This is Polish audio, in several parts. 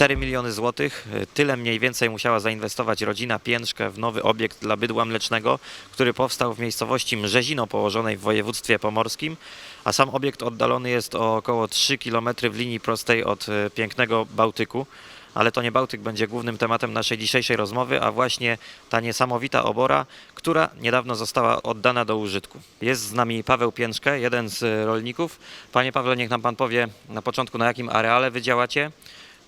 4 miliony złotych. Tyle mniej więcej musiała zainwestować rodzina Piętrzkę w nowy obiekt dla bydła mlecznego, który powstał w miejscowości Mrzezino położonej w województwie pomorskim, a sam obiekt oddalony jest o około 3 km w linii prostej od e, pięknego Bałtyku. Ale to nie Bałtyk będzie głównym tematem naszej dzisiejszej rozmowy, a właśnie ta niesamowita obora, która niedawno została oddana do użytku. Jest z nami Paweł Pięczkę, jeden z e, rolników. Panie Pawle, niech nam pan powie na początku, na jakim areale wy działacie,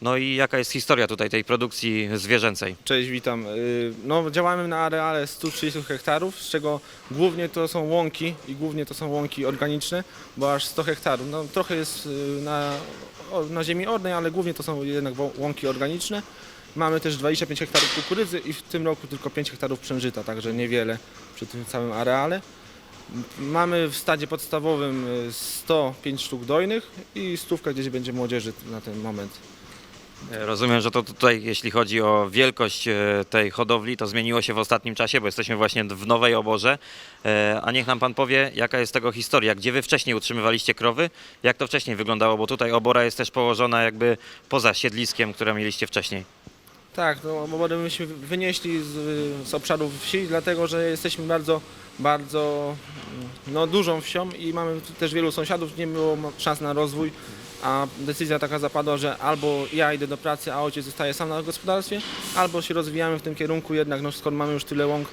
no i jaka jest historia tutaj tej produkcji zwierzęcej. Cześć, witam. Y, No, działamy na areale 130 hektarów, z czego głównie to są łąki i głównie to są łąki organiczne, bo aż 100 hektarów. No, trochę jest y, na, na ziemi ornej, ale głównie to są jednak łąki organiczne. Mamy też 25 hektarów kukurydzy i w tym roku tylko 5 hektarów przężyta, także niewiele przy tym całym areale. Mamy w stadzie podstawowym y, 105 sztuk dojnych i stówka gdzieś będzie młodzieży na ten moment. Rozumiem, że to tutaj, jeśli chodzi o wielkość e, tej hodowli, to zmieniło się w ostatnim czasie, bo jesteśmy właśnie w nowej oborze. E, A niech nam pan powie, jaka jest tego historia, gdzie wy wcześniej utrzymywaliście krowy, jak to wcześniej wyglądało, bo tutaj obora jest też położona jakby poza siedliskiem, które mieliście wcześniej. Tak, no bo myśmy wynieśli z, z obszarów wsi, dlatego że jesteśmy bardzo, bardzo mm, no, dużą wsią i mamy też wielu sąsiadów, nie było szans na rozwój, a decyzja taka zapadła, że albo ja idę do pracy, a ojciec zostaje sam na gospodarstwie, albo się rozwijamy w tym kierunku jednak, no skoro mamy już tyle łąk,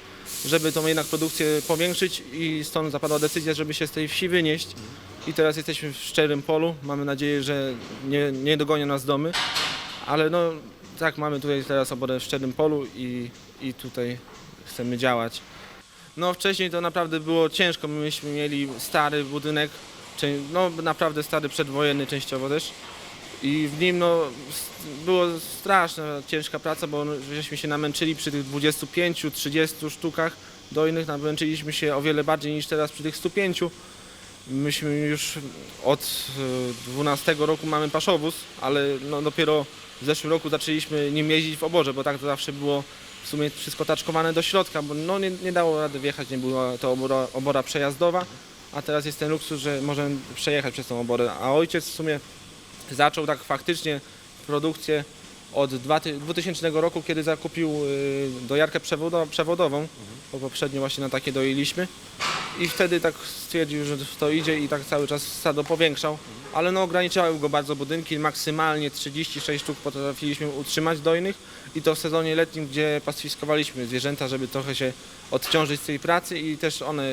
żeby tą jednak produkcję powiększyć i stąd zapadła decyzja, żeby się z tej wsi wynieść. I teraz jesteśmy w szczerym polu, mamy nadzieję, że nie, nie dogonią nas domy, ale no tak, mamy tutaj teraz oborę w szczerym polu i, i tutaj chcemy działać. No wcześniej to naprawdę było ciężko, myśmy mieli stary budynek, no naprawdę stary przedwojenny częściowo też. I w nim no było straszna, ciężka praca, bo żeśmy się namęczyli przy tych 25-30 sztukach dojnych, namęczyliśmy się o wiele bardziej niż teraz przy tych 105. Myśmy już od e, 12 roku mamy paszowóz, ale no dopiero w zeszłym roku zaczęliśmy nim jeździć w oborze, bo tak to zawsze było w sumie wszystko taczkowane do środka, bo no nie, nie dało rady wjechać, nie była to obora, obora przejazdowa, a teraz jest ten luksus, że możemy przejechać przez tą oborę. A ojciec w sumie zaczął tak faktycznie produkcję od dwa ty- 2000 roku, kiedy zakupił y, dojarkę przewodo- przewodową, bo poprzednio właśnie na takie doiliśmy. I wtedy tak stwierdził, że to idzie i tak cały czas stado powiększał, ale no ograniczały go bardzo budynki, maksymalnie 36 sztuk potrafiliśmy utrzymać dojnych i to w sezonie letnim, gdzie pastwiskowaliśmy zwierzęta, żeby trochę się odciążyć z tej pracy i też one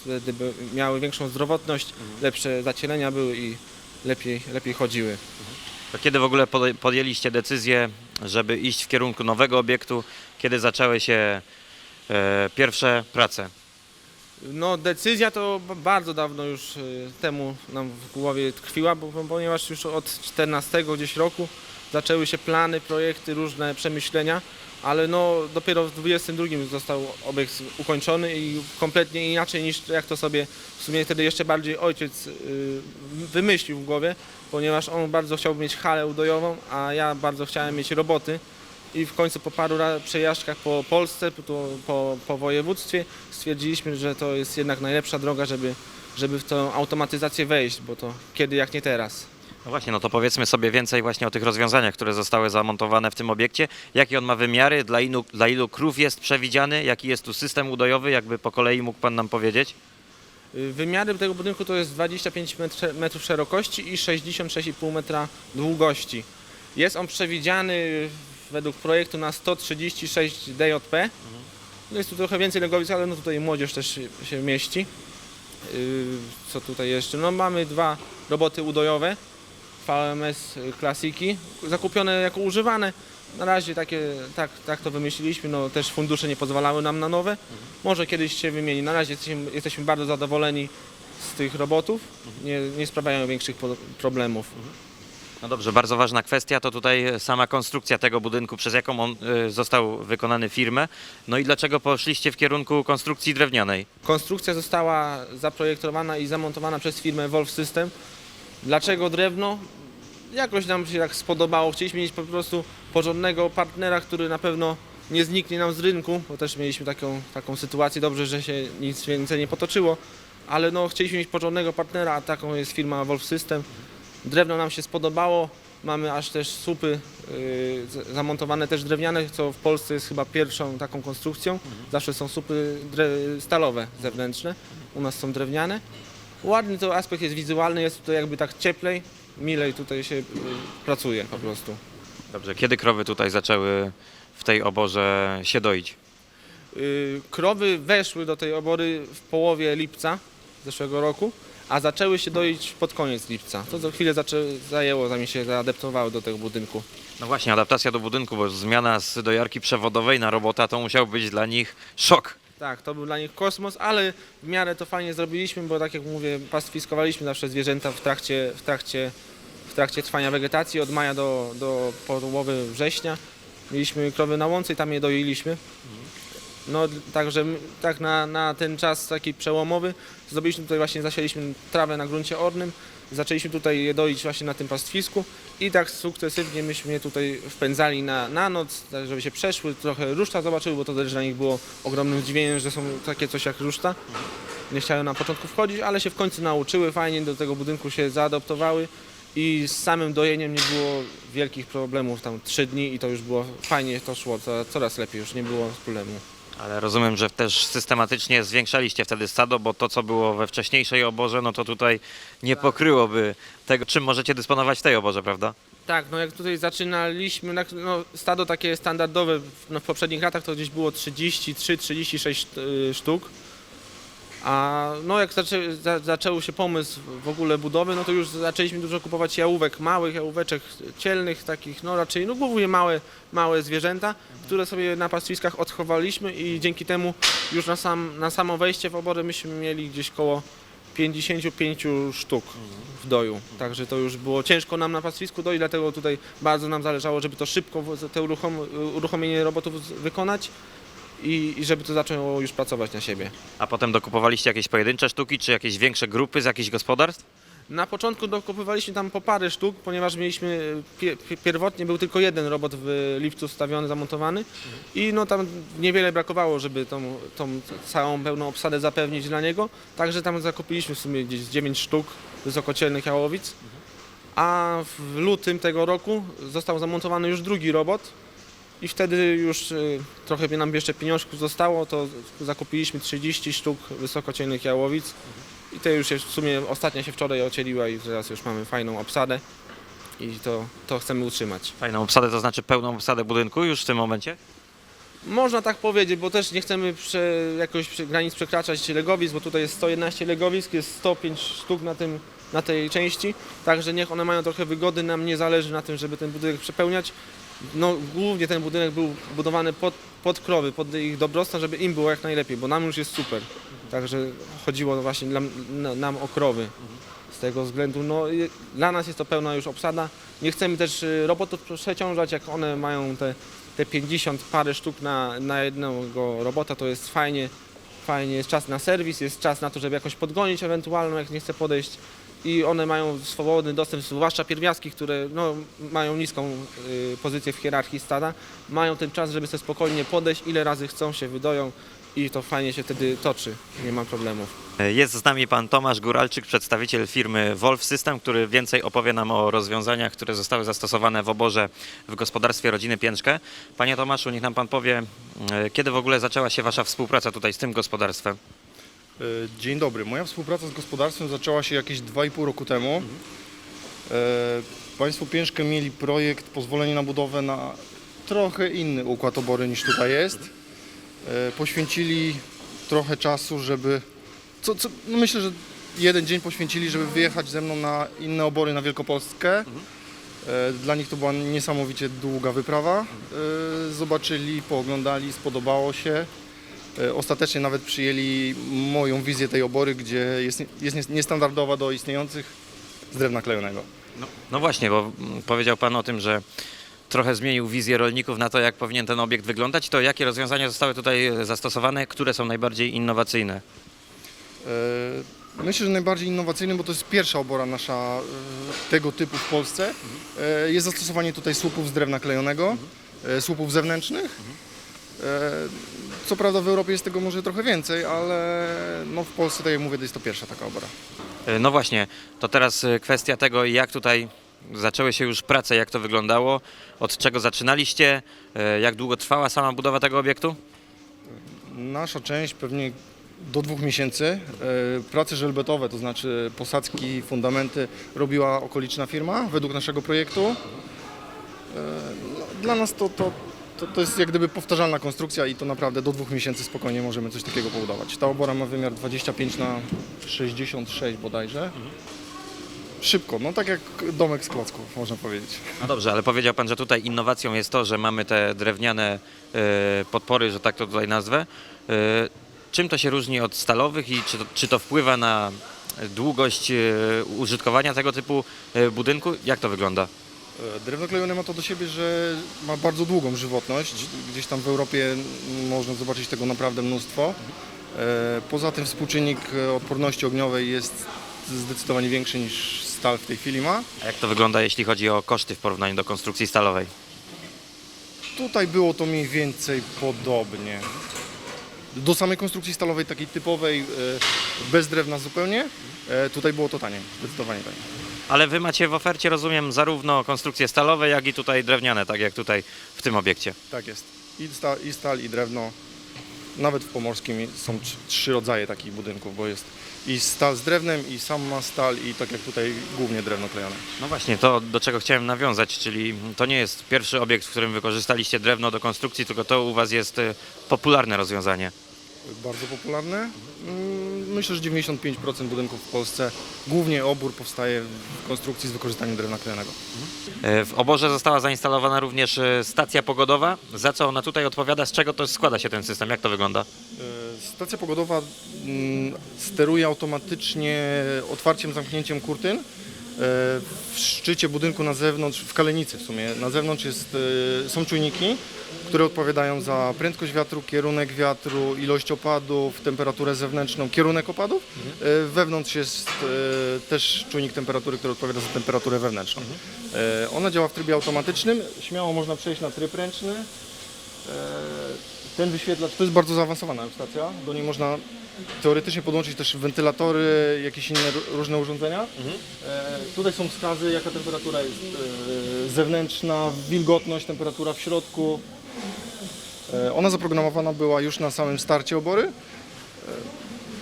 wtedy miały większą zdrowotność, lepsze zacielenia były i lepiej, lepiej chodziły. To kiedy w ogóle podjęliście decyzję, żeby iść w kierunku nowego obiektu, kiedy zaczęły się e, pierwsze prace? No decyzja to bardzo dawno już y, temu nam w głowie tkwiła, bo, ponieważ już od 14 gdzieś roku zaczęły się plany, projekty, różne przemyślenia, ale no dopiero w 22 został obiekt ukończony i kompletnie inaczej niż jak to sobie w sumie wtedy jeszcze bardziej ojciec y, wymyślił w głowie, ponieważ on bardzo chciał mieć halę udojową, a ja bardzo chciałem mieć roboty i w końcu po paru przejażdżkach po Polsce, po, po, po województwie stwierdziliśmy, że to jest jednak najlepsza droga, żeby, żeby w tą automatyzację wejść, bo to kiedy jak nie teraz. No właśnie, no to powiedzmy sobie więcej właśnie o tych rozwiązaniach, które zostały zamontowane w tym obiekcie. Jakie on ma wymiary, dla ilu, dla ilu krów jest przewidziany, jaki jest tu system udojowy, jakby po kolei mógł pan nam powiedzieć? Y, Wymiary tego budynku to jest 25 metrze- metrów szerokości i 66,5 metra długości. Jest on przewidziany według projektu na 136 DJP. No Jest tu trochę więcej legowisk, ale no tutaj młodzież też się- mieści. Yy, Co tutaj jeszcze? No mamy dwa roboty udojowe, VMS klasiki, zakupione jako używane. Na razie takie, tak, tak to wymyśliliśmy, no też fundusze nie pozwalały nam na nowe. Może kiedyś się wymieni. Na razie jesteśmy, jesteśmy bardzo zadowoleni z tych robotów. Nie, nie sprawiają większych problemów. No dobrze, bardzo ważna kwestia to tutaj sama konstrukcja tego budynku, przez jaką on y, został wykonany firmę. No i dlaczego poszliście w kierunku konstrukcji drewnianej? Konstrukcja została zaprojektowana i zamontowana przez firmę Wolf System. Dlaczego drewno? Jakoś nam się tak spodobało. Chcieliśmy mieć po prostu porządnego partnera, który na pewno nie zniknie nam z rynku, bo też mieliśmy taką, taką sytuację. Dobrze, że się nic więcej nie potoczyło, ale no, chcieliśmy mieć porządnego partnera, a taką jest firma Wolf System. Drewno nam się spodobało. Mamy aż też słupy y, zamontowane też drewniane, co w Polsce jest chyba pierwszą taką konstrukcją. Zawsze są słupy stalowe zewnętrzne, u nas są drewniane. Ładny to aspekt jest wizualny, jest tutaj jakby tak cieplej, milej tutaj się y, pracuje po prostu. Dobrze, kiedy krowy tutaj zaczęły w tej oborze się doić? Y, Krowy weszły do tej obory w połowie lipca zeszłego roku, a zaczęły się doić pod koniec lipca. To za chwilę zaczę, zajęło, zanim się zaadaptowały do tego budynku. No właśnie, adaptacja do budynku, bo zmiana z dojarki przewodowej na robota to musiał być dla nich szok. Tak, to był dla nich kosmos, ale w miarę to fajnie zrobiliśmy, bo tak jak mówię, pastwiskowaliśmy zawsze zwierzęta w trakcie, w trakcie, w trakcie trwania wegetacji od maja do, do połowy września. Mieliśmy krowy na łące i tam je doiliśmy. No także tak na, na ten czas taki przełomowy zrobiliśmy tutaj właśnie, zasialiśmy trawę na gruncie ornym, zaczęliśmy tutaj je doić właśnie na tym pastwisku i tak sukcesywnie myśmy je tutaj wpędzali na, na noc, tak żeby się przeszły, trochę ruszta zobaczyły, bo to też dla nich było ogromnym zdziwieniem, że są takie coś jak ruszta. Nie chciały na początku wchodzić, ale się w końcu nauczyły, fajnie do tego budynku się zaadoptowały i z samym dojeniem nie było wielkich problemów, tam trzy dni i to już było fajnie, to szło coraz lepiej, już nie było problemu. Ale rozumiem, że też systematycznie zwiększaliście wtedy stado, bo to, co było we wcześniejszej oborze, no to tutaj nie pokryłoby tego, czym możecie dysponować w tej oborze, prawda? Tak, no jak tutaj zaczynaliśmy, tak, no stado takie standardowe w, no w poprzednich latach to gdzieś było 33-36 y, sztuk. A no jak zaczę, za, się pomysł w ogóle budowy, no to już zaczęliśmy dużo kupować jałówek, małych jałóweczek cielnych, takich no raczej no głównie małe, małe zwierzęta, które sobie na pastwiskach odchowaliśmy i dzięki temu już na, sam, na samo wejście w oborę myśmy mieli gdzieś koło 55 sztuk w doju. Także to już było ciężko nam na pastwisku doić, dlatego tutaj bardzo nam zależało, żeby to szybko te uruchom, uruchomienie robotów wykonać i, i żeby to zaczęło już pracować na siebie. A potem dokupowaliście jakieś pojedyncze sztuki, czy jakieś większe grupy z jakichś gospodarstw? Na początku dokupywaliśmy tam po parę sztuk, ponieważ mieliśmy, pie, pie- pierwotnie był tylko jeden robot w lipcu stawiony, zamontowany i no tam niewiele brakowało, żeby tą, tą całą pełną obsadę zapewnić dla niego, także tam zakupiliśmy w sumie gdzieś z 9 sztuk wysokocielnych jałowic, a w lutym tego roku został zamontowany już drugi robot i wtedy już y, trochę nam jeszcze pieniążków zostało, to zakupiliśmy 30 sztuk wysokocielnych jałowic i to już jest w sumie ostatnia się wczoraj ocieliła i teraz już mamy fajną obsadę i to, to chcemy utrzymać. Fajną obsadę, to znaczy pełną obsadę budynku już w tym momencie? Można tak powiedzieć, bo też nie chcemy prze, jakoś prze, granic przekraczać legowisk, bo tutaj jest 111 legowisk, jest 105 sztuk na, tym, na tej części, także niech one mają trochę wygody, nam nie zależy na tym, żeby ten budynek przepełniać. No, głównie ten budynek był budowany pod, pod krowy, pod ich dobrostan, żeby im było jak najlepiej, bo nam już jest super. Także chodziło właśnie dla, na, nam o krowy. Z tego względu, no, dla nas jest to pełna już obsada. Nie chcemy też y, robotów przeciążać, jak one mają te, te 50 parę sztuk na, na jednego robota, to jest fajnie. Fajnie, jest czas na serwis, jest czas na to, żeby jakoś podgonić ewentualną, jak nie chce podejść. I one mają swobodny dostęp, zwłaszcza pierwiastki, które no, mają niską y, pozycję w hierarchii stada, mają ten czas, żeby sobie spokojnie podejść, ile razy chcą się wydoją i to fajnie się wtedy toczy, nie ma problemów. Jest z nami pan Tomasz Góralczyk, przedstawiciel firmy Wolf System, który więcej opowie nam o rozwiązaniach, które zostały zastosowane w oborze w gospodarstwie rodziny Pięczkę. Panie Tomaszu, niech nam pan powie, e, kiedy w ogóle zaczęła się wasza współpraca tutaj z tym gospodarstwem? E, Dzień dobry. Moja współpraca z gospodarstwem zaczęła się jakieś 2,5 roku temu. E, Państwo Piężkę mieli projekt pozwolenie na budowę na trochę inny układ obory niż tutaj jest. E, Poświęcili trochę czasu, żeby. Co, co, no myślę, że jeden dzień poświęcili, żeby wyjechać ze mną na inne obory na Wielkopolskę. E, Dla nich to była niesamowicie długa wyprawa. Zobaczyli, pooglądali, spodobało się. E, Ostatecznie nawet przyjęli moją wizję tej obory, gdzie jest, jest nies- niestandardowa do istniejących z drewna klejonego. No, no właśnie, bo mm, powiedział pan o tym, że trochę zmienił wizję rolników na to, jak powinien ten obiekt wyglądać. To jakie rozwiązania zostały tutaj e, zastosowane, które są najbardziej innowacyjne? E, Myślę, że najbardziej innowacyjnym, bo to jest pierwsza obora nasza tego typu w Polsce, jest zastosowanie tutaj słupów z drewna klejonego, słupów zewnętrznych. Co prawda w Europie jest tego może trochę więcej, ale no w Polsce, tak jak mówię, to jest to pierwsza taka obora. E, No właśnie, to teraz e, kwestia tego, jak tutaj zaczęły się już prace, jak to wyglądało, od czego zaczynaliście, e, jak długo trwała sama budowa tego obiektu? Nasza część pewnie do dwóch miesięcy. Prace żelbetowe, to znaczy posadzki, fundamenty robiła okoliczna firma według naszego projektu. No, Dla nas to, to, to, to jest jak gdyby powtarzalna konstrukcja i to naprawdę do dwóch miesięcy spokojnie możemy coś takiego pobudować. Ta obora ma wymiar 25 na 66 bodajże. Szybko, no tak jak domek z klocków, można powiedzieć. No dobrze, ale powiedział Pan, że tutaj innowacją jest to, że mamy te drewniane e, podpory, że tak to tutaj nazwę. E, Czym to się różni od stalowych i czy to, czy to wpływa na długość e, użytkowania tego typu e, budynku? Jak to wygląda? E, Drewno klejone ma to do siebie, że ma bardzo długą żywotność. Gdzieś tam w Europie można zobaczyć tego naprawdę mnóstwo. E, Poza tym współczynnik e, odporności ogniowej jest zdecydowanie większy niż stal w tej chwili ma. A jak to wygląda, jeśli chodzi o koszty w porównaniu do konstrukcji stalowej? Tutaj było to mniej więcej podobnie. Do samej konstrukcji stalowej, takiej typowej, bez drewna zupełnie, tutaj było to taniej, zdecydowanie taniej. Ale Wy macie w ofercie, rozumiem, zarówno konstrukcje stalowe, jak i tutaj drewniane, tak jak tutaj w tym obiekcie. Tak jest. I stal, i, stal, i drewno. Nawet w Pomorskim są tr- trzy rodzaje takich budynków, bo jest i stal z drewnem, i sam ma stal, i tak jak tutaj głównie drewno klejone. No właśnie, to do czego chciałem nawiązać, czyli to nie jest pierwszy obiekt, w którym wykorzystaliście drewno do konstrukcji, tylko to u Was jest e, popularne rozwiązanie. Bardzo popularne. Mm, Myślę, że 95% budynków w Polsce, głównie obór, powstaje w konstrukcji z wykorzystaniem drewna klejonego. E, W oborze została zainstalowana również e, stacja pogodowa. Za co ona tutaj odpowiada? Z czego to składa się ten system? Jak to wygląda? E, Stacja pogodowa mm, steruje automatycznie otwarciem, zamknięciem kurtyn. W szczycie budynku na zewnątrz, w kalenicy w sumie, na zewnątrz jest, e, są czujniki, które odpowiadają za prędkość wiatru, kierunek wiatru, ilość opadów, temperaturę zewnętrzną, kierunek opadów. E, Wewnątrz jest e, też czujnik temperatury, który odpowiada za temperaturę wewnętrzną. Ona działa w trybie automatycznym, śmiało można przejść na tryb ręczny. Ten wyświetlacz to jest bardzo zaawansowana stacja. Do niej można teoretycznie podłączyć też wentylatory, jakieś inne ró- różne urządzenia. E, Tutaj są wskazy, jaka temperatura jest e, zewnętrzna, wilgotność, temperatura w środku. E, Ona zaprogramowana była już na samym starcie obory.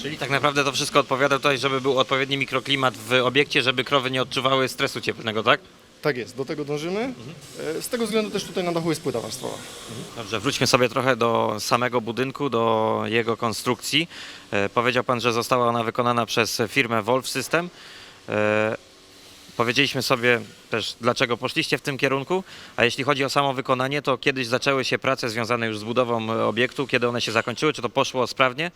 Czyli tak naprawdę to wszystko odpowiada tutaj, żeby był odpowiedni mikroklimat w obiekcie, żeby krowy nie odczuwały stresu cieplnego, tak? Tak jest, do tego dążymy. E, Z tego względu też tutaj na dachu jest płyta warstwowa. Dobrze, wróćmy sobie trochę do samego budynku, do jego konstrukcji. E, powiedział Pan, że została ona wykonana przez firmę Wolf System. E, powiedzieliśmy sobie też, dlaczego poszliście w tym kierunku, a jeśli chodzi o samo wykonanie, to kiedyś zaczęły się prace związane już z budową obiektu, kiedy one się zakończyły, czy to poszło sprawnie?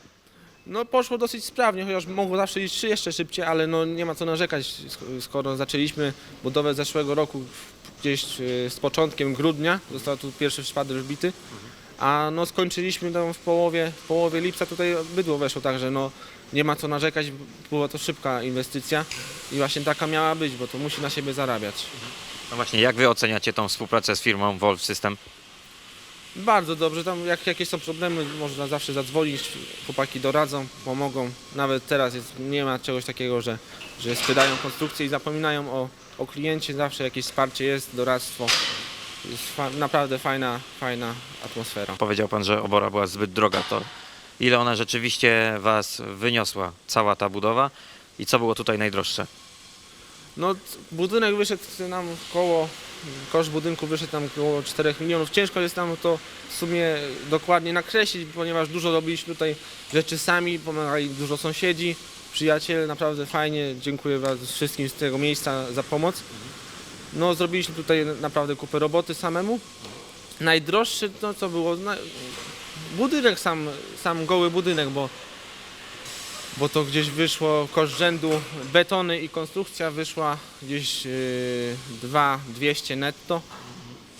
No poszło dosyć sprawnie, chociaż mogło zawsze iść jeszcze szybciej, ale no nie ma co narzekać, sk- skoro zaczęliśmy budowę zeszłego roku gdzieś e, z początkiem grudnia, został tu pierwszy szpader wbity, a no skończyliśmy tam w połowie, w połowie lipca tutaj bydło weszło, także no nie ma co narzekać, była to szybka inwestycja i właśnie taka miała być, bo to musi na siebie zarabiać. No właśnie, jak Wy oceniacie tą współpracę z firmą Wolf System? Bardzo dobrze, tam jak jakieś są problemy, można zawsze zadzwonić, chłopaki doradzą, pomogą. Nawet teraz jest, nie ma czegoś takiego, że, że spytają konstrukcję i zapominają o, o kliencie, zawsze jakieś wsparcie jest, doradztwo. Jest fa- naprawdę fajna, fajna atmosfera. Powiedział Pan, że obora była zbyt droga, to ile ona rzeczywiście Was wyniosła, cała ta budowa i co było tutaj najdroższe? No, budynek wyszedł nam koło, koszt budynku wyszedł nam około 4 milionów. Ciężko jest nam to w sumie dokładnie nakreślić, ponieważ dużo robiliśmy tutaj rzeczy sami, pomagali dużo sąsiedzi, przyjaciele, naprawdę fajnie. Dziękuję Was wszystkim z tego miejsca za pomoc. No, zrobiliśmy tutaj naprawdę kupę roboty samemu. Najdroższy to co było? Budynek sam, sam goły budynek, bo bo to gdzieś wyszło koszt rzędu betony i konstrukcja wyszła gdzieś yy, 200 netto.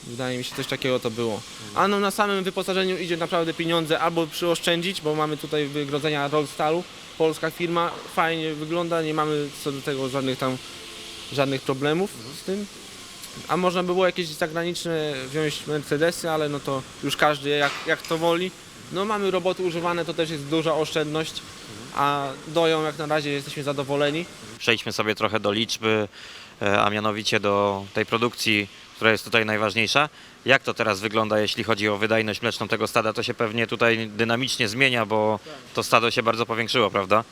Wydaje mi się coś takiego to było. A no na samym wyposażeniu idzie naprawdę pieniądze albo przyoszczędzić, bo mamy tutaj wygrodzenia Rollstalu, polska firma, fajnie wygląda, nie mamy co do tego żadnych tam żadnych problemów z tym. A można by było jakieś zagraniczne wziąć Mercedesy, ale no to już każdy jak, jak to woli. No mamy roboty używane, to też jest duża oszczędność, a doją jak na razie jesteśmy zadowoleni. Przejdźmy sobie trochę do liczby. e, a mianowicie do tej produkcji, która jest tutaj najważniejsza. Jak to teraz wygląda, jeśli chodzi o wydajność mleczną tego stada? To się pewnie tutaj dynamicznie zmienia, bo to stado się bardzo powiększyło, prawda?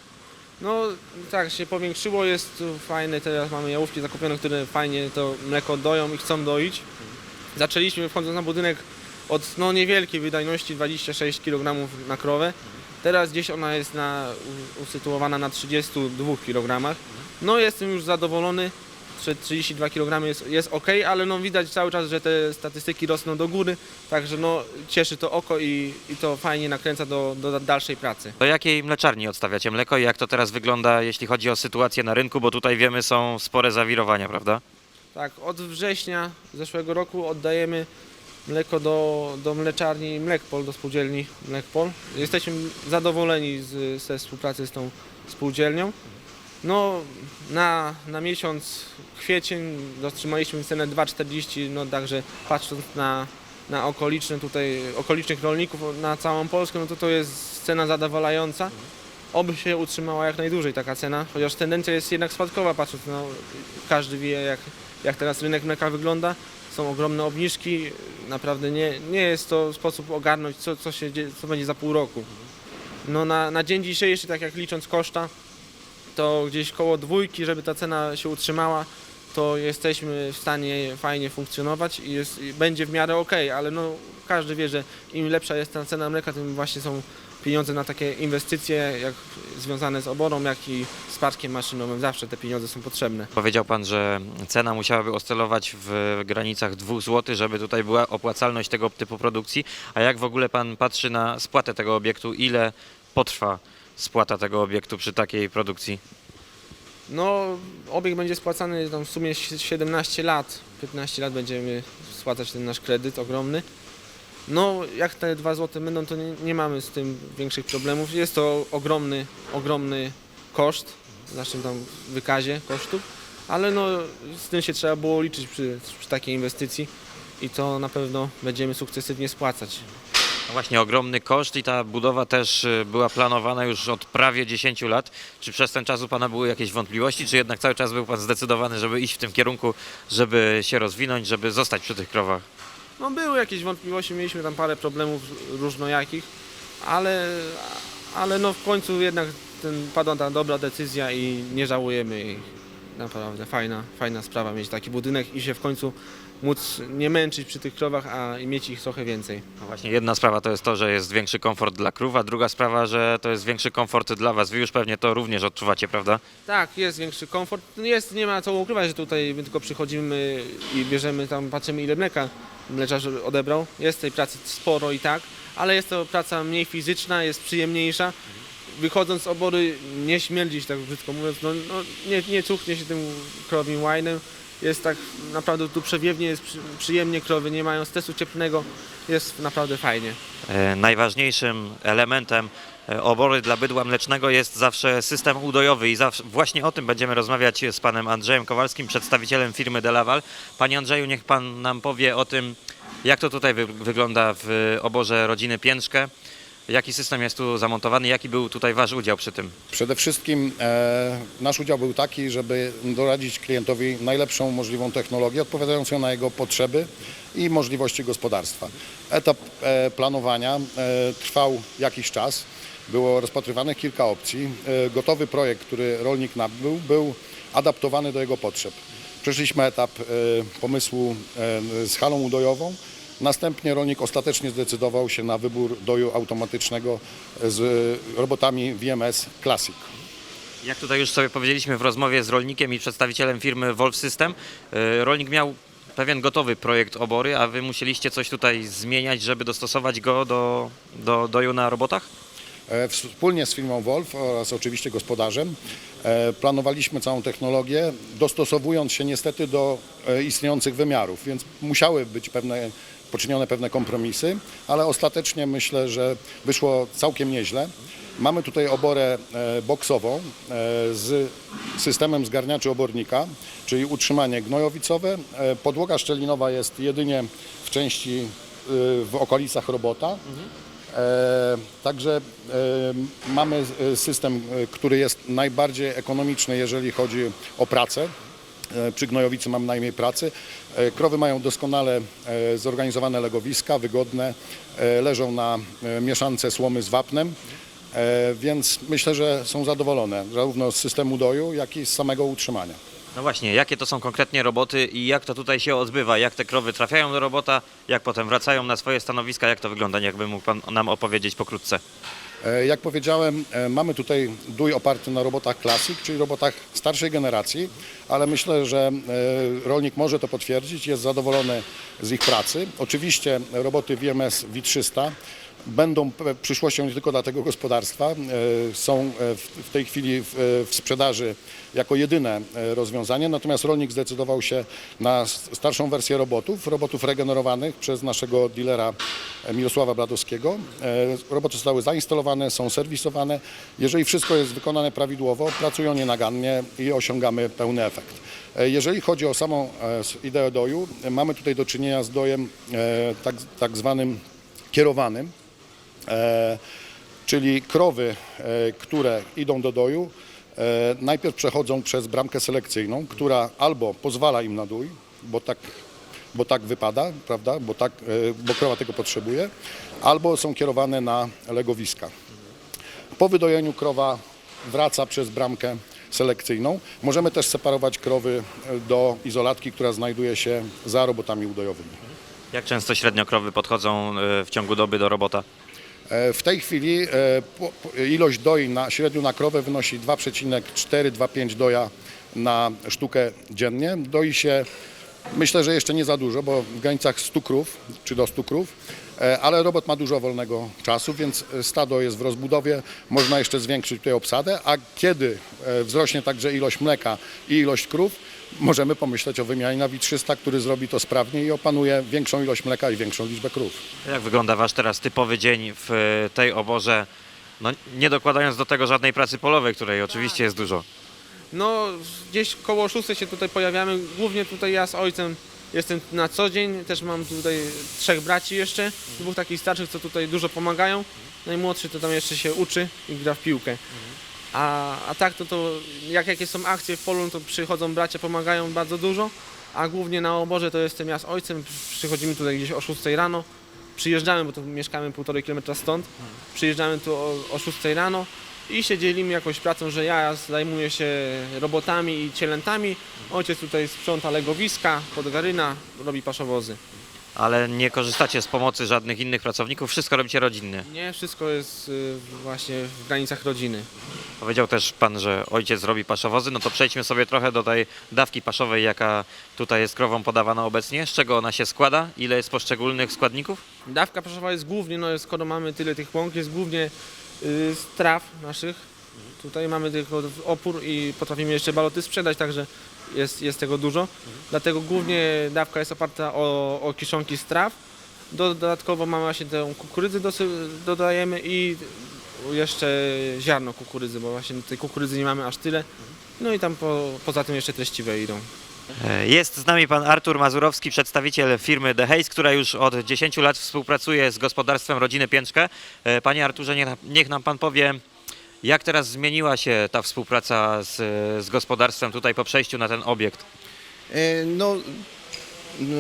No tak, się powiększyło, jest tu fajne, teraz mamy jałówki zakupione, które fajnie to mleko doją i chcą doić. Zaczęliśmy wchodząc na budynek od no, niewielkiej wydajności 26 kg na krowę. Teraz gdzieś ona jest na, usytuowana na 32 kg. No jestem już zadowolony, że 32 kg jest, jest ok, ale no widać cały czas, że te statystyki rosną do góry, także no cieszy to oko i, i to fajnie nakręca do, do dalszej pracy. Do jakiej mleczarni odstawiacie mleko i jak to teraz wygląda, jeśli chodzi o sytuację na rynku, bo tutaj wiemy są spore zawirowania, prawda? Tak, od września zeszłego roku oddajemy mleko do, do mleczarni Mlekpol, do spółdzielni Mlekpol. Jesteśmy zadowoleni z, ze współpracy z tą spółdzielnią. No, na, na miesiąc kwiecień dotrzymaliśmy cenę 2,40, no także patrząc na, na okoliczne tutaj, okolicznych rolników na całą Polskę, no to to jest cena zadowalająca. Oby się utrzymała jak najdłużej taka cena, chociaż tendencja jest jednak spadkowa, patrząc, no każdy wie jak, jak teraz rynek mleka wygląda. Są ogromne obniżki, naprawdę nie, nie jest to sposób ogarnąć, co, co, się, dzie- co będzie za pół roku. No na, na dzień dzisiejszy, tak jak licząc koszta, to gdzieś koło dwójki, żeby ta cena się utrzymała, to jesteśmy w stanie fajnie funkcjonować i, jest, i będzie w miarę ok, ale no każdy wie, że im lepsza jest ta cena mleka, tym właśnie są pieniądze na takie inwestycje, jak związane z oborą, jak i z parkiem maszynowym. Zawsze te pieniądze są potrzebne. Powiedział Pan, że cena musiałaby oscylować w granicach 2 zł, żeby tutaj była opłacalność tego typu produkcji. A jak w ogóle Pan patrzy na spłatę tego obiektu? Ile potrwa spłata tego obiektu przy takiej produkcji? No, obieg będzie spłacany tam w sumie 17 lat. 15 lat będziemy spłacać ten nasz kredyt ogromny. No, jak te 2 zł będą, to nie, nie mamy z tym większych problemów. Jest to ogromny, ogromny koszt w naszym tam wykazie kosztów, ale no, z tym się trzeba było liczyć przy, przy takiej inwestycji i to na pewno będziemy sukcesywnie spłacać. No właśnie ogromny koszt i ta budowa też y, była planowana już od prawie 10 lat. Czy przez ten czas u Pana były jakieś wątpliwości, czy jednak cały czas był Pan zdecydowany, żeby iść w tym kierunku, żeby się rozwinąć, żeby zostać przy tych krowach? No były jakieś wątpliwości, mieliśmy tam parę problemów różnojakich, ale, ale no w końcu jednak ten, padła ta dobra decyzja i nie żałujemy ich. Naprawdę fajna, fajna sprawa mieć taki budynek i się w końcu móc nie męczyć przy tych krowach, a mieć ich trochę więcej. No właśnie jedna sprawa to jest to, że jest większy komfort dla krów, a druga sprawa, że to jest większy komfort dla Was. Wy już pewnie to również odczuwacie, prawda? Tak, jest większy komfort. Jest, nie ma co ukrywać, że tutaj my tylko przychodzimy i bierzemy tam, patrzymy ile mleka mleczarz odebrał. Jest tej pracy sporo i tak, ale jest to praca mniej fizyczna, jest przyjemniejsza. Wychodząc z obory nie śmierdzi się, tak brzydko mówiąc, no, no, nie, nie cuchnie się tym krowim łajnem. Jest tak naprawdę tu przewiewnie, jest przy, przyjemnie krowy, nie mają stresu cieplnego, jest naprawdę fajnie. E, Najważniejszym elementem e, obory dla bydła mlecznego jest zawsze system udojowy i zawsze, właśnie o tym będziemy rozmawiać z panem Andrzejem Kowalskim, przedstawicielem firmy Delaval. Panie Andrzeju, niech pan nam powie o tym, jak to tutaj wy wygląda w oborze rodziny Pięczkę, jaki system jest tu zamontowany, jaki był tutaj wasz udział przy tym. Przede wszystkim e, nasz udział był taki, żeby doradzić klientowi najlepszą możliwą technologię odpowiadającą na jego potrzeby i możliwości gospodarstwa. Etap e, planowania e, trwał jakiś czas. Było rozpatrywanych kilka opcji. E, gotowy projekt, który rolnik nabył, był adaptowany do jego potrzeb. Przeszliśmy etap e, pomysłu e, z halą udojową. Następnie rolnik ostatecznie zdecydował się na wybór doju automatycznego z robotami VMS Classic. Jak tutaj już sobie powiedzieliśmy w rozmowie z rolnikiem i przedstawicielem firmy Wolf System, e, rolnik miał pewien gotowy projekt obory, a wy musieliście coś tutaj zmieniać, żeby dostosować go do, do doju na robotach? E, Wspólnie z firmą Wolf oraz oczywiście gospodarzem e, planowaliśmy całą technologię, dostosowując się niestety do e, istniejących wymiarów, więc musiały być pewne, poczynione pewne kompromisy, ale ostatecznie myślę, że wyszło całkiem nieźle. Mamy tutaj oborę e, boksową e, z systemem zgarniaczy obornika, czyli utrzymanie gnojowicowe. E, Podłoga szczelinowa jest jedynie w części w okolicach robota. Także mamy system, który jest najbardziej ekonomiczny, jeżeli chodzi o pracę. E, Przy gnojowicy mam najmniej pracy. E, Krowy mają doskonale e, zorganizowane legowiska, wygodne, leżą na mieszance słomy z wapnem, więc myślę, że są zadowolone zarówno z systemu doju, jak i z samego utrzymania. No właśnie, jakie to są konkretnie roboty i jak to tutaj się odbywa? Jak te krowy trafiają do robota, jak potem wracają na swoje stanowiska? Jak to wygląda? Jakby mógł Pan nam opowiedzieć pokrótce. E, Jak powiedziałem, e, mamy tutaj dój oparty na robotach Classic, czyli robotach starszej generacji, ale myślę, że e, rolnik może to potwierdzić, jest zadowolony z ich pracy. Oczywiście roboty WMS V300 będą przyszłością nie tylko dla tego gospodarstwa, e, są e, w tej chwili w, e, sprzedaży jako jedyne rozwiązanie, natomiast rolnik zdecydował się na starszą wersję robotów, robotów regenerowanych przez naszego dealera Mirosława Bladowskiego. Roboty zostały zainstalowane, są serwisowane. Jeżeli wszystko jest wykonane prawidłowo, pracują nienagannie i osiągamy pełny efekt. Jeżeli chodzi o samą ideę doju, mamy tutaj do czynienia z dojem tak, tak zwanym kierowanym, czyli krowy, e, które idą do doju, e, najpierw przechodzą przez bramkę selekcyjną, która albo pozwala im na dój, bo tak, bo tak wypada, prawda, bo, tak, e, bo krowa tego potrzebuje, albo są kierowane na legowiska. Po wydojeniu krowa wraca przez bramkę selekcyjną. Możemy też separować krowy e, do izolatki, która znajduje się za robotami udojowymi. Jak często średnio krowy podchodzą e, w ciągu doby do robota? E, W tej chwili e, ilość doi na średnio na krowę wynosi 2,4-2,5 doja na sztukę dziennie. Doi się myślę, że jeszcze nie za dużo, bo w granicach 100 krów czy do 100 krów, e, ale robot ma dużo wolnego czasu, więc stado jest w rozbudowie, można jeszcze zwiększyć tutaj obsadę, a kiedy wzrośnie także ilość mleka i ilość krów, możemy pomyśleć o wymianie na W300, który zrobi to sprawnie i opanuje większą ilość mleka i większą liczbę krów. Jak wygląda Wasz teraz typowy dzień w e, tej oborze? No, nie dokładając do tego żadnej pracy polowej, której oczywiście jest dużo. No, gdzieś koło 6 się tutaj pojawiamy. Głównie tutaj ja z ojcem jestem na co dzień. Też mam tutaj trzech braci jeszcze, dwóch takich starszych, co tutaj dużo pomagają. Najmłodszy to tam jeszcze się uczy i gra w piłkę. A, a tak to, jak jakie są akcje w polu, to przychodzą bracia, pomagają bardzo dużo. A głównie na oborze to jestem ja z ojcem. Przychodzimy tutaj gdzieś o 6 rano. Przyjeżdżamy, bo tu mieszkamy półtorej kilometra stąd. Przyjeżdżamy tu o, o 6 rano i się dzielimy jakąś pracą, że ja zajmuję się robotami i cielętami. Ojciec tutaj sprząta legowiska, podgaryna, robi paszowozy. Ale nie korzystacie z pomocy żadnych innych pracowników, wszystko robicie rodzinnie. Nie, wszystko jest y, właśnie w granicach rodziny. Powiedział też Pan, że ojciec robi paszowozy, no to przejdźmy sobie trochę do tej dawki paszowej, jaka tutaj jest krową podawana obecnie. Z czego ona się składa? Ile jest poszczególnych składników? Dawka paszowa jest głównie, no skoro mamy tyle tych łąk, jest głównie y, z traw naszych. Tutaj mamy tylko opór i potrafimy jeszcze baloty sprzedać, także jest, jest tego dużo. Dlatego głównie dawka jest oparta o, o kiszonki z traw. Dodatkowo mamy właśnie tę kukurydzę dodajemy i jeszcze ziarno kukurydzy, bo właśnie tej kukurydzy nie mamy aż tyle. No i tam po, poza tym jeszcze treściwe idą. E, Jest z nami pan Artur Mazurowski, przedstawiciel firmy The Haze, która już od 10 lat współpracuje z gospodarstwem rodziny Pięczkę. E, Panie Arturze, niech nam pan powie, jak teraz zmieniła się ta współpraca z, z gospodarstwem tutaj po przejściu na ten obiekt? E, No,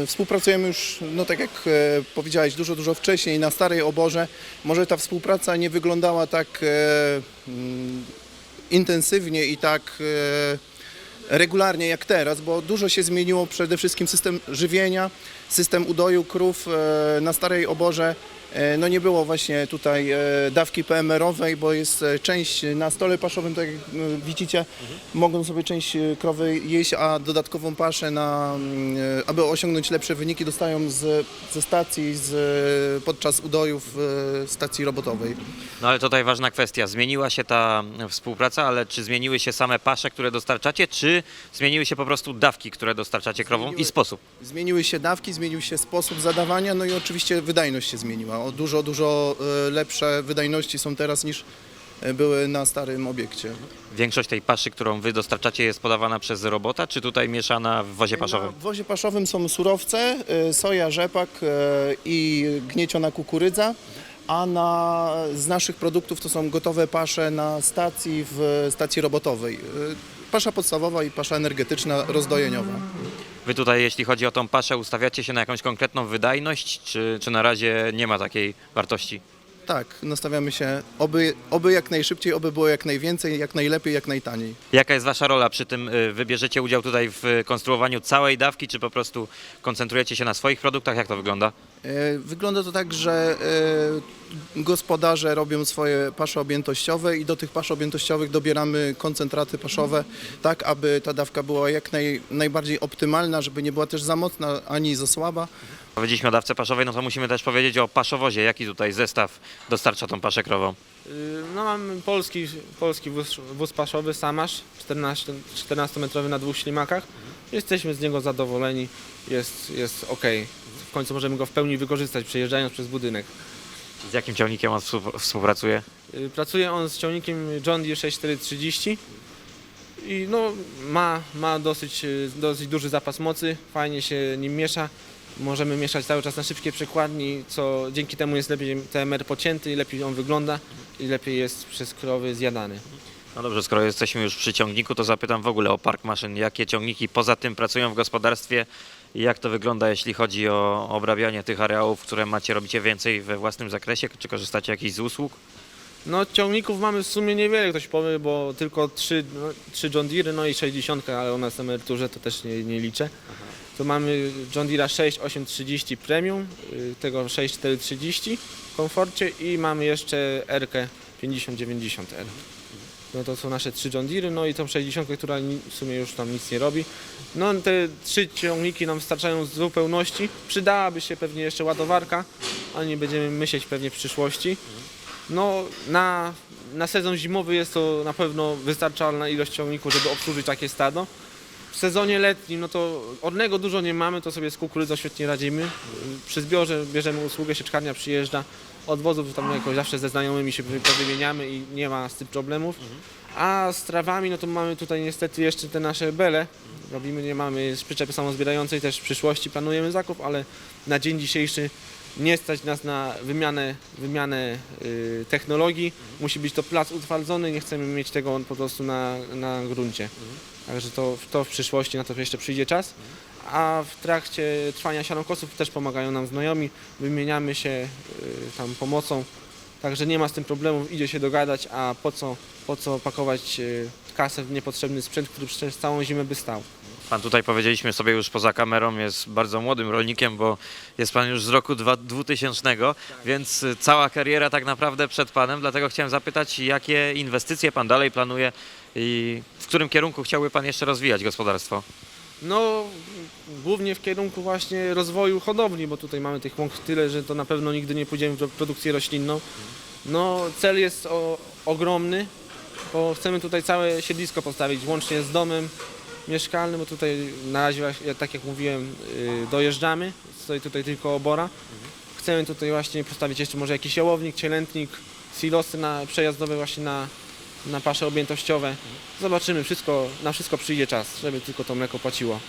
współpracujemy już, no tak jak e, powiedziałeś, dużo, dużo wcześniej na starej oborze. Może ta współpraca nie wyglądała tak e, intensywnie i tak regularnie jak teraz, bo dużo się zmieniło, przede wszystkim system żywienia, system udoju krów e, na starej oborze. e, No nie było właśnie tutaj e, dawki PMR-owej, bo jest część na stole paszowym, tak jak e, widzicie, mogą sobie część krowy jeść, a dodatkową paszę, na, mm, aby osiągnąć lepsze wyniki, dostają z, ze stacji z, podczas udoju w e, stacji robotowej. No ale tutaj ważna kwestia, zmieniła się ta współpraca, ale czy zmieniły się same pasze, które dostarczacie, czy zmieniły się po prostu dawki, które dostarczacie krowom i Zmieniły- sposób? Zmieniły się dawki, zmienił się sposób zadawania, no i oczywiście wydajność się zmieniła. O dużo, dużo e, lepsze wydajności są teraz niż e, były na starym obiekcie. Większość tej paszy, którą wy dostarczacie jest podawana przez robota, czy tutaj mieszana w wozie paszowym? Na wozie paszowym są surowce, e, soja, rzepak i gnieciona kukurydza, a na, z naszych produktów to są gotowe pasze na stacji w stacji robotowej. Pasza podstawowa i pasza energetyczna rozdojeniowa. Wy tutaj, jeśli chodzi o tą paszę, ustawiacie się na jakąś konkretną wydajność, czy, czy na razie nie ma takiej wartości? Tak, nastawiamy się, oby, oby jak najszybciej, oby było jak najwięcej, jak najlepiej, jak najtaniej. Jaka jest wasza rola przy tym? y, Wybierzecie udział tutaj w konstruowaniu całej dawki, czy po prostu koncentrujecie się na swoich produktach? Jak to wygląda? E, Wygląda to tak, że e, gospodarze robią swoje pasze objętościowe i do tych pasz objętościowych dobieramy koncentraty paszowe, tak aby ta dawka była jak naj, najbardziej optymalna, żeby nie była też za mocna ani za słaba. Powiedzieliśmy o dawce paszowej, no to musimy też powiedzieć o paszowozie. Jaki tutaj zestaw dostarcza tą paszę krową? Y, No mamy polski, polski wóz, wóz paszowy Samasz, 14, 14-metrowy na dwóch ślimakach. Jesteśmy z niego zadowoleni, jest, jest ok. W końcu możemy go w pełni wykorzystać przejeżdżając przez budynek. Z jakim ciągnikiem on współ- współpracuje? Y, Pracuje on z ciągnikiem John Deere 6430 i no, ma, ma dosyć, y, dosyć duży zapas mocy, fajnie się nim miesza. Możemy mieszać cały czas na szybkiej przekładni, co dzięki temu jest lepiej TMR pocięty, lepiej on wygląda i lepiej jest przez krowy zjadany. No dobrze, skoro jesteśmy już przy ciągniku, to zapytam w ogóle o park maszyn. Jakie ciągniki poza tym pracują w gospodarstwie jak to wygląda, jeśli chodzi o obrabianie tych areałów, które macie, robicie więcej we własnym zakresie? Czy korzystacie jakichś z usług? No ciągników mamy w sumie niewiele, ktoś powie, bo tylko trzy, no, trzy John Deere, no i 60, ale u nas na emeryturze to też nie, nie liczę. To mamy John Deere 6830 Premium, y, tego 6430 w komforcie i mamy jeszcze R 5090R. No to są nasze trzy John Deere, no i tą 60, która w sumie już tam nic nie robi. No te trzy ciągniki nam starczają z zupełności. Przydałaby się pewnie jeszcze ładowarka, ale nie będziemy myśleć pewnie w przyszłości. No, na, na sezon zimowy jest to na pewno wystarczalna ilość ciągników, żeby obsłużyć takie stado. W sezonie letnim, no to ornego dużo nie mamy, to sobie z kukurydzą świetnie radzimy. Przy zbiorze bierzemy usługę, sieczkarnia przyjeżdża, odwozów tam jakoś zawsze ze znajomymi się powymieniamy i nie ma z tym problemów. A z trawami, no to mamy tutaj niestety jeszcze te nasze bele. Robimy, nie mamy przyczepy samozbierającej, też w przyszłości planujemy zakup, ale na dzień dzisiejszy nie stać nas na wymianę, wymianę y, technologii. Musi być to plac utwardzony, nie chcemy mieć tego po prostu na, na gruncie. Także to, to w przyszłości, na to jeszcze przyjdzie czas. A w trakcie trwania sianokosów też pomagają nam znajomi, wymieniamy się y, tam pomocą. Także nie ma z tym problemów, idzie się dogadać, a po co, po co pakować y, kasę w niepotrzebny sprzęt, który przez całą zimę by stał. Pan tutaj powiedzieliśmy sobie już poza kamerą, jest bardzo młodym rolnikiem, bo jest pan już z roku dwa- 2000, więc cała kariera tak naprawdę przed panem. Dlatego chciałem zapytać, jakie inwestycje pan dalej planuje i w którym kierunku chciałby pan jeszcze rozwijać gospodarstwo? No, głównie w kierunku właśnie rozwoju hodowli, bo tutaj mamy tych łąk tyle, że to na pewno nigdy nie pójdziemy w produkcję roślinną. No, cel jest o, ogromny, bo chcemy tutaj całe siedlisko postawić, łącznie z domem mieszkalnym, bo tutaj na razie, tak jak mówiłem, yy, dojeżdżamy, stoi tutaj tylko obora. Chcemy tutaj właśnie postawić jeszcze może jakiś jałownik, cielętnik, silosy na, przejazdowe właśnie na, na pasze objętościowe. Zobaczymy, wszystko, na wszystko przyjdzie czas, żeby tylko to mleko płaciło.